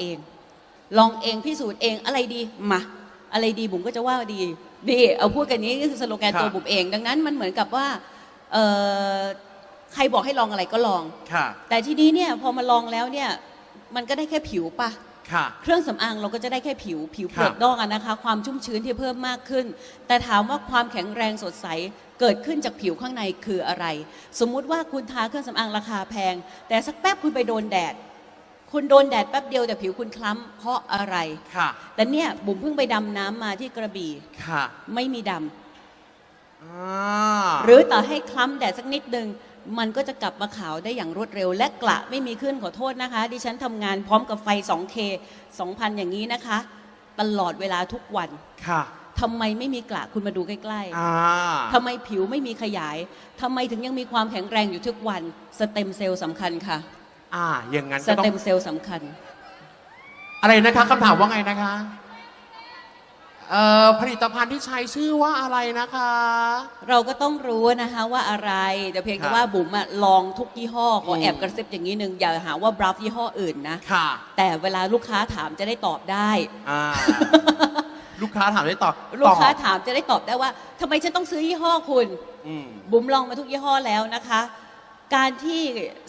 เอง ลองเองพิสูจน์เองอะไรดีมาอะไรดีบุ๋มก็จะว่าดีนี่เอาพูดกันนี้ก็คือสโลแกนค่ะตัวบุ๋มเอง ดังนั้นมันเหมือนกับว่าเอ่อใครบอกให้ลองอะไรก็ลองค่ะแต่ทีนี้เนี่ยพอมาลองแล้วเนี่ยมันก็ได้แค่ผิวปะค่ะเครื่องสำอางเราก็จะได้แค่ผิวผิวครับเปลือกนอกอะนะคะ ความชุ่มชื้นที่เพิ่มมากขึ้น แต่ถามว่าความแข็งแรงสดใสเกิดขึ้นจากผิวข้างในคืออะไร สมมุติว่าคุณทาเครื่องสำอางราคาแพง แต่สักแป๊บคุณไปโดนแดด คุณโดนแดดแป๊บเดียวแต่ผิวคุณคล้ำเพราะอะไรค่ะ แต่เนี่ยบุ๋มเพิ่งไปดำน้ำมาที่กระบี่ ค่ะไม่มีดำอ่าหรือต่อให้คล้ำแดดสักนิดนึง มันก็จะกลับมาขาวได้อย่างรวดเร็ว และกระไม่มีขึ้นขอโทษนะคะ ดิฉันทำงานพร้อมกับไฟ 2K 2,000 อย่างนี้นะคะ ตลอดเวลาทุกวันค่ะทำไมไม่มีกระคุณมาดูใกล้อ่าๆทำไมผิวไม่มีขยายทำไมถึงยังมีความแข็งแรงอยู่ทุกวันสเต็มเซลล์สำคัญค่ะ อ่า อย่างนั้นสก็ต้อเต็งมเซลล์สำคัญ อะไรนะคะคำถามว่าไงนะคะเอ่อผลิตภัณฑ์ที่ใช้ชื่อว่าอะไรนะคะ เราก็ต้องรู้นะคะว่าอะไร แต่เพียงแต่ครับว่าบุ๋มอะลองทุกยี่ห้อ ขออืมแอบกระซิบอย่างนี้หนึ่งอย่าหาว่าบรัฟยี่ห้ออื่นนะ ค่ะ แต่เวลาลูกค้าถามจะได้ตอบได้ อ่า ลูกค้าถามได้ตอบลูกค้าตอบถามจะได้ตอบได้ว่าทำไมฉันต้องซื้อยี่ห้อคุณ อืม บุ๋มลองมาทุกยี่ห้อแล้วนะคะ การที่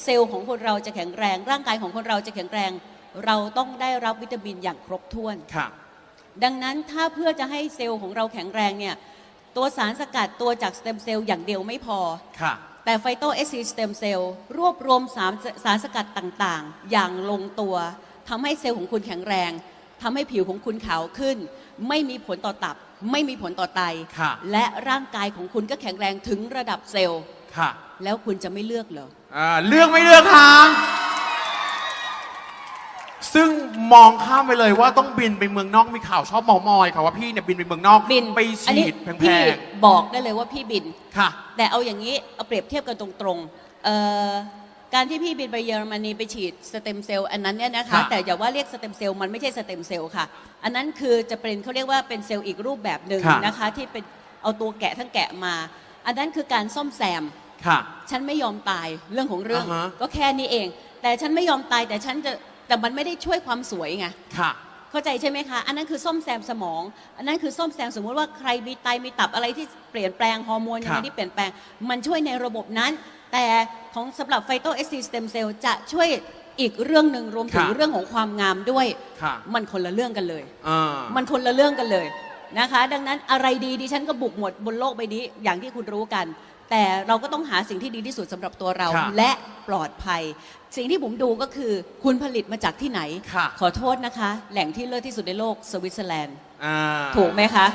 เซลล์ของคนเราจะแข็งแรง ร่างกายของคนเราจะแข็งแรง เราต้องได้รับวิตามินอย่างครบถ้วนค่ะดังนั้นถ้าเพื่อจะให้เซลล์ของเราแข็งแรงเนี่ยตัวสารสกัดตัวจากสเต็มเซลล์อย่างเดียวไม่พอ ค่ะ แต่ไฟโตเอสซีสเต็มเซลล์รวบรวมสารสารสกัดต่างๆ อย่างลงตัวทำให้เซลล์ของคุณแข็งแรงทำให้ผิวของคุณขาวขึ้น ไม่มีผลต่อตับ ไม่มีผลต่อไต ค่ะ และร่างกายของคุณก็แข็งแรงถึงระดับเซลล์ ค่ะแล้วคุณจะไม่เลือกเหรออ่าเลือกไม่เลือกคะซึ่งมองข้ามไปเลยว่าต้องบินไปเมืองนอกมีข่าวชอบเมามอยค่ะว่าพี่เนี่ยบินไปเมืองนอกบินไปอันฉีนี้ดแพพี่งบอกได้เลยว่าพี่บิน ๆค่ะ แต่เอาอย่างนี้เอาเปรียบเทียบกันตรงๆเอ่อการที่พี่บินไปเยอรมนีไปฉีดสเต็มเซลล์อันนั้นเนี่ยนะคะ ค่ะ แต่อย่าว่าเรียกสเต็มเซลล์มันไม่ใช่สเต็มเซลล์ค่ะ อันนั้นคือจะเป็นเขาเรียกว่าเป็นเซลล์อีกรูปแบบหนึ่งค่ะนะคะ ที่เป็นเอาตัวแกะทั้งแกะมา อันนั้นคือการซ่อมแซม ค่ะ ฉันไม่ยอมตายเรื่องของเรื่อง อ่าฮะ ก็แค่นี้เอง แต่ฉันไม่ยอมตายแต่ฉันจะแต่มันไม่ได้ช่วยความสวยไง ค่ะ เข้าใจใช่ไหมคะ อันนั้นคือซ่อมแซมสมอง อันนั้นคือซ่อมแซมสมมุติว่าใครมีไตมีตับอะไรที่เปลี่ยนแปลงฮอร์โมนยังครัไงบที่เปลี่ยนแปลง มันช่วยในระบบนั้น แต่ของสำหรับไฟโตเอสซีสเต็มเซลล์จะช่วยอีกเรื่องหนึ่งรวมถึงค่ะเรื่องของความงามด้วย ค่ะมันคนละเรื่องกันเลย อ่า มันคนละเรื่องกันเลยนะคะ ดังนั้นอะไรดีดิฉันก็บุกหมดบนโลกใบนี้อย่างที่คุณรู้กัน แต่เราก็ต้องหาสิ่งที่ดีที่สุดสำหรับตัวเราค่ะและปลอดภัย สิ่งที่ผมดูก็คือคุณผลิตมาจากที่ไหน ค่ะ ขอโทษนะคะ แหล่งที่เลิศที่สุดในโลกสวิตเซอร์แลนด์ อ่า ถูกไหมคะ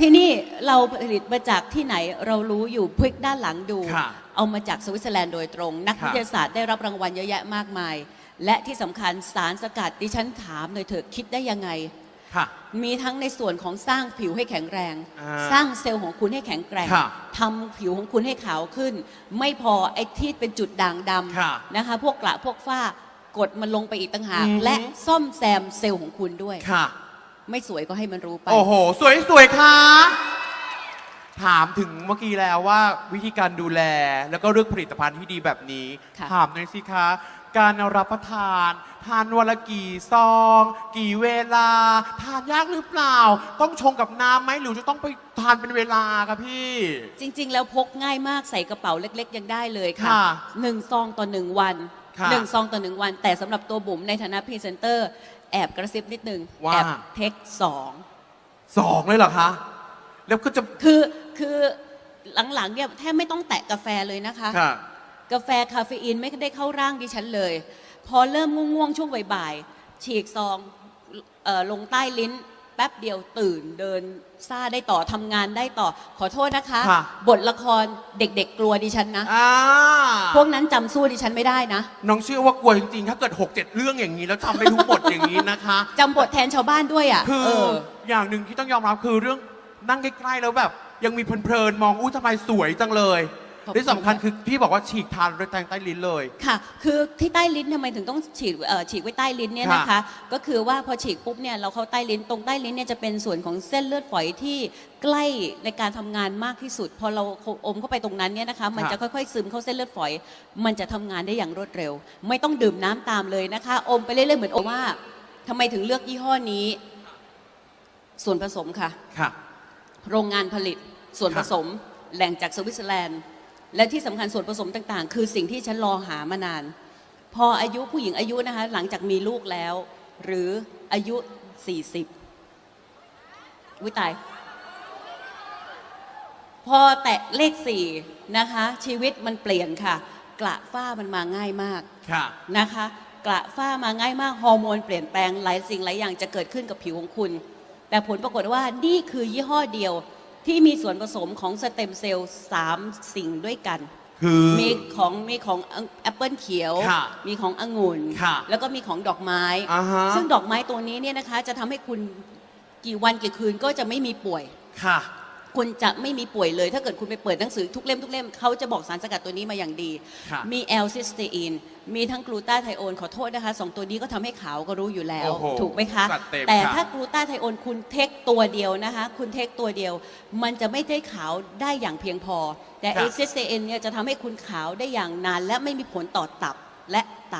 ที่นี่เราผลิตมาจากที่ไหนเรารู้อยู่พลิกด้านหลังดู ค่ะเอามาจากสวิตเซอร์แลนด์โดยตรง นักค่ะวิทยาศาสตร์ได้รับรางวัลเยอะแยะมากมาย และที่สำคัญสารสกัดดิฉันถามหน่อยเถอะคิดได้ยังไงค่ะ มีทั้งในส่วนของสร้างผิวให้แข็งแรงอ่าสร้างเซลล์ของคุณให้แข็งแกร่งค่ะทำผิวของคุณให้ขาวขึ้น ไม่พอไอ้ที่เป็นจุดด่างดค่ะำนะคะ พวกกระพวกฝ้ากดมันลงไปอีกต่างหากอือฮึและซ่อมแซมเซลล์ของคุณด้วยค่ะ ไม่สวยก็ให้มันรู้ไปโอ้โห สวยสวยๆค่ะถามถึงเมื่อกี้แล้วว่าวิธีการดูแลแล้วก็เรื่องผลิตภัณฑ์ที่ดีแบบนี้ค่ะถามหน่อยสิคะ การรับประทาน ทานวันละกี่ซอง กี่เวลา ทานยากหรือเปล่า ต้องชงกับน้ำไหมหรือจะต้องไปทานเป็นเวลาครับพี่ จริง ๆ แล้วพกง่ายมากใส่กระเป๋าเล็ก ๆ ยังได้เลยค่ะค่ะหนึ่งซองต่อหนึ่งวันค่ะหนึ่งซองต่อหนึ่งวัน แต่สำหรับตัวบุ๋มในฐานะพรีเซนเตอร์ แอบกระซิบนิดนึงว่า แอบเทคสองสองเลยเหรอคะ แล้วก็จะ คือคือหลังๆเนี่ยแทบไม่ต้องแตะกาแฟเลยนะคะ ค่ะ กาแฟคาเฟอีนไม่ได้เข้าร่างดิฉันเลย พอเริ่มง่วงๆช่วงบ่ายๆฉีกซองเออลงใต้ลิ้น แป๊บเดียวตื่นเดินซ่าได้ต่อทำงานได้ต่อ ขอโทษนะคะ ค่ะ บทละครเด็กๆกลัวดิฉันนะ อ่าพวกนั้นจำสู้ดิฉันไม่ได้นะน้องเชื่อว่ากลัวจริงๆ ถ้าเกิด 6 7 เรื่องอย่างนี้แล้วจำได้ทุกบทอย่างนี้นะคะ จำบทแทนชาวบ้านด้วยอะคือเออ อย่างหนึ่งที่ต้องยอมรับคือเรื่องนั่งใกล้ๆแล้วแบบ ยังมีเพลินๆมองอู้ทำไมสวยจังเลยขอบคุณ ที่สำคัญคือพี่บอกว่าฉีกทานด้วยแตงใต้ลิ้นเลย ค่ะ คือที่ใต้ลิ้นทำไมถึงต้องฉีดเอ่อฉีกไว้ใต้ลิ้นเนี่ยนะคะ ก็คือว่าพอฉีกปุ๊บเนี่ยเราเข้าใต้ลิ้นตรงใต้ลิ้นเนี่ยจะเป็นส่วนของเส้นเลือดฝอยที่ใกล้ในการทำงานมากที่สุด พอเราอมเข้าไปตรงนั้นเนี่ยนะคะ มันจะค่อยๆซึมเข้าเส้นเลือดฝอย มันจะทำงานได้อย่างรวดเร็ว ไม่ต้องดื่มน้ำตามเลยนะคะ อมไปเรื่อยๆเหมือนอมว่าทำไมถึงเลือกยี่ห้อนี้ ส่วนผสมค่ะ ค่ะ โรงงานผลิตส่วนคผรับสมแหล่งจากสวิตเซอร์แลนด์ และที่สำคัญส่วนผสมต่างๆ คือสิ่งที่ฉันรอหามานาน พออายุผู้หญิงอายุนะคะ หลังจากมีลูกแล้ว หรืออายุ 40วิตาย พอแตะเลขสี่นะคะ ชีวิตมันเปลี่ยนค่ะ กระฝ้ามันมาง่ายมากค่ะนะคะ กระฝ้ามาง่ายมากฮอร์โมนเปลี่ยนแปลงหลายสิ่งหลายอย่างจะเกิดขึ้นกับผิวของคุณ แต่ผลปรากฏว่านี่คือยี่ห้อเดียว ที่มีส่วนผสมของสเต็มเซลล์สามสิ่งด้วยกัน คือ มีของมีของแอปเปิลเขียว ค่ะมีขององุ่น ค่ะแล้วก็มีของดอกไม้ อ่าฮะ ซึ่งดอกไม้ตัวนี้เนี่ยนะคะจะทำให้คุณกี่วันกี่คืนก็จะไม่มีป่วย ค่ะ คุณจะไม่มีป่วยเลย ถ้าเกิดคุณไปเปิดหนังสือทุกเล่มทุกเล่มเขาจะบอกสารสกัดตัวนี้มาอย่างดี ค่ะมีแอลซิสเตอีนมีทั้งกลูตาไทโอนขอโทษนะคะสองตัวนี้ก็ทำให้ขาวก็รู้อยู่แล้ว โอ้โหถูกไหมคะ จัดเต็มแต่ค่ะ ถ้ากลูตาไทโอนคุณเทคตัวเดียวนะคะ คุณเทคตัวเดียว มันจะไม่ได้ขาวได้อย่างเพียงพอ แต่ค่ะเอซิสเตนเนี่ยจะทำให้คุณขาวได้อย่างนาน และไม่มีผลต่อตับและไต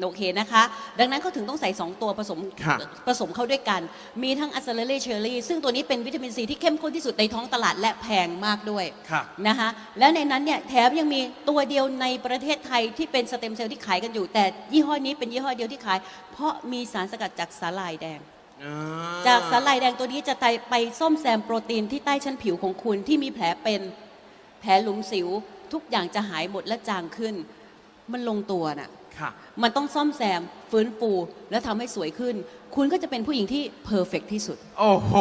โอเคนะคะ ดังนั้นเขาถึงต้องใส่ 2 ตัวผสมค่ะผสมเข้าด้วยกัน มีทั้งอัสเซเลเล่เชอรี่ซึ่งตัวนี้เป็นวิตามินซีที่เข้มข้นที่สุดในท้องตลาดและแพงมากด้วยค่ะ นะคะและในนั้นเนี่ยแถมยังมีตัวเดียวในประเทศไทยที่เป็นสเต็มเซลล์ที่ขายกันอยู่ แต่ยี่ห้อนี้เป็นยี่ห้อเดียวที่ขาย เพราะมีสารสกัดจากสาหร่ายแดง อ่าจากสาหร่ายแดงตัวนี้จะไปไปซ่อมแซมโปรตีนที่ใต้ชั้นผิวของคุณที่มีแผลเป็นแผลหลุมสิว ทุกอย่างจะหายหมดและจางขึ้น มันลงตัวน่ะ ค่ะ มันต้องซ่อมแซมฟื้นฟูและทำให้สวยขึ้น คุณก็จะเป็นผู้หญิงที่เพอร์เฟกที่สุด โอ้โห